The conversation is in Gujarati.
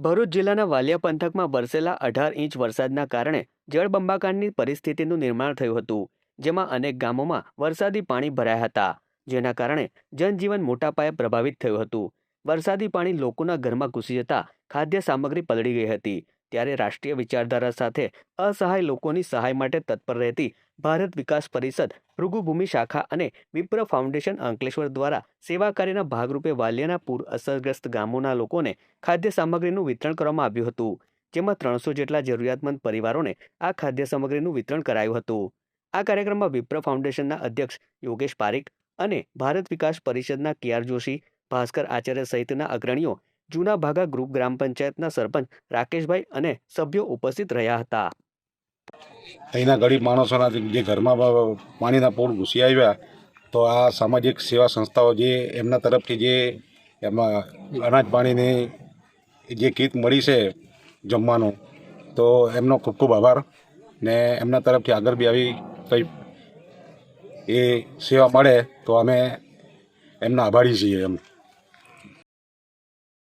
ભરૂચ જિલ્લાના વાલિયા પંથકમાં વરસેલા અઢાર ઇંચ વરસાદના કારણે જળબંબાકારની પરિસ્થિતિનું નિર્માણ થયું હતું, જેમાં અનેક ગામોમાં વરસાદી પાણી ભરાયા હતા, જેના કારણે જનજીવન મોટા પાયે પ્રભાવિત થયું હતું. વરસાદી પાણી લોકોના ઘરમાં ઘૂસી જતા ખાદ્ય સામગ્રી પલળી ગઈ હતી ત્યારે રાષ્ટ્રીય વિચારધારા સાથે અસહાય લોકોની સહાય માટે તત્પર રહેતી ભારત વિકાસ પરિષદ, ભૃગુભૂમિ શાખા અને વિપ્ર ફાઉન્ડેશન અંકલેશ્વર દ્વારા સેવા કાર્યના ભાગરૂપે વાલિયાના પૂર અસરગ્રસ્ત ગામોના લોકોને ખાદ્ય સામગ્રીનું વિતરણ કરવામાં આવ્યું હતું, જેમાં ત્રણસો જેટલા જરૂરિયાતમંદ પરિવારોને આ ખાદ્ય સામગ્રીનું વિતરણ કરાયું હતું. આ કાર્યક્રમમાં વિપ્ર ફાઉન્ડેશનના અધ્યક્ષ યોગેશ પારીખ અને ભારત વિકાસ પરિષદના કે આર જોશી, ભાસ્કર આચાર્ય સહિતના અગ્રણીઓ જૂના ભાગા ગ્રુપ, ગ્રામ પંચાયતના સરપંચ રાકેશભાઈ અને સભ્યો ઉપસ્થિત રહ્યા હતા. અહીંના ગરીબ માણસોના જે ઘરમાં પાણીના પોળ ઘૂસી આવ્યા, તો આ સામાજિક સેવા સંસ્થાઓ જે એમના તરફથી જે એમાં અનાજ પાણીની જે કીટ મળી છે જમવાનું, તો એમનો ખૂબ ખૂબ આભાર ને એમના તરફથી આગળ બી આવી કંઈ એ સેવા મળે તો અમે એમના આભારી છીએ એમ.